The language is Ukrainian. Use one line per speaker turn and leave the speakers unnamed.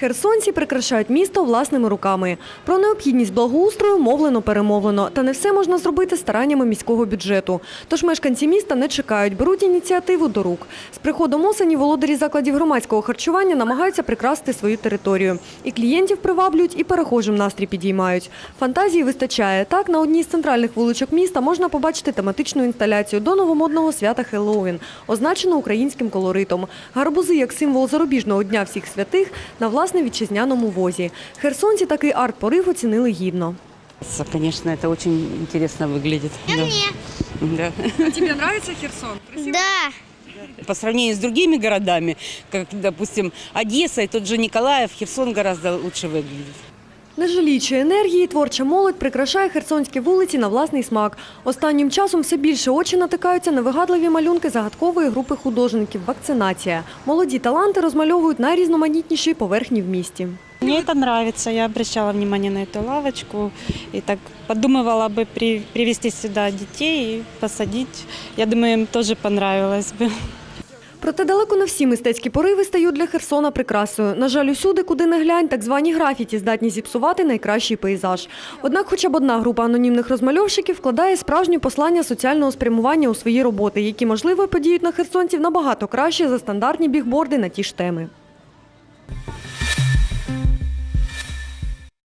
Херсонці прикрашають місто власними руками. Про необхідність благоустрою мовлено перемовлено. Та не все можна зробити стараннями міського бюджету. Тож мешканці міста не чекають, беруть ініціативу до рук. З приходом осені володарі закладів громадського харчування намагаються прикрасити свою територію. І клієнтів приваблюють, і перехожим настрій підіймають. Фантазії вистачає. Так, на одній з центральних вуличок міста можна побачити тематичну інсталяцію до новомодного свята Хеллоуін, означену українським колоритом. Гарбузи як символ зарубіжного дня всіх святих на власне вітчизняному возі. Херсонці такий арт-порив оцінили гідно.
Конечно, это очень интересно выглядит. Да. Да.
А тобі подобається Херсон?
Да.
По сравнению с другими городами, как, допустим, Одесса и тот же Николаев, Херсон гораздо лучше выглядит.
Не жаліючи енергії, творча молодь прикрашає херсонські вулиці на власний смак. Останнім часом все більше очі натикаються на вигадливі малюнки загадкової групи художників «Вакцинація». Молоді таланти розмальовують найрізноманітніші поверхні в місті.
Мне это нравится. Я обращала внимание на эту лавочку и так подумывала бы при- привести сюда детей и посадить. Я думаю, им тоже понравилось бы.
Проте далеко не всі мистецькі пориви стають для Херсона прикрасою. На жаль, усюди, куди не глянь, так звані графіті здатні зіпсувати найкращий пейзаж. Однак хоча б одна група анонімних розмальовщиків вкладає справжні послання соціального спрямування у свої роботи, які, можливо, подіють на херсонців набагато краще за стандартні бігборди на ті ж теми.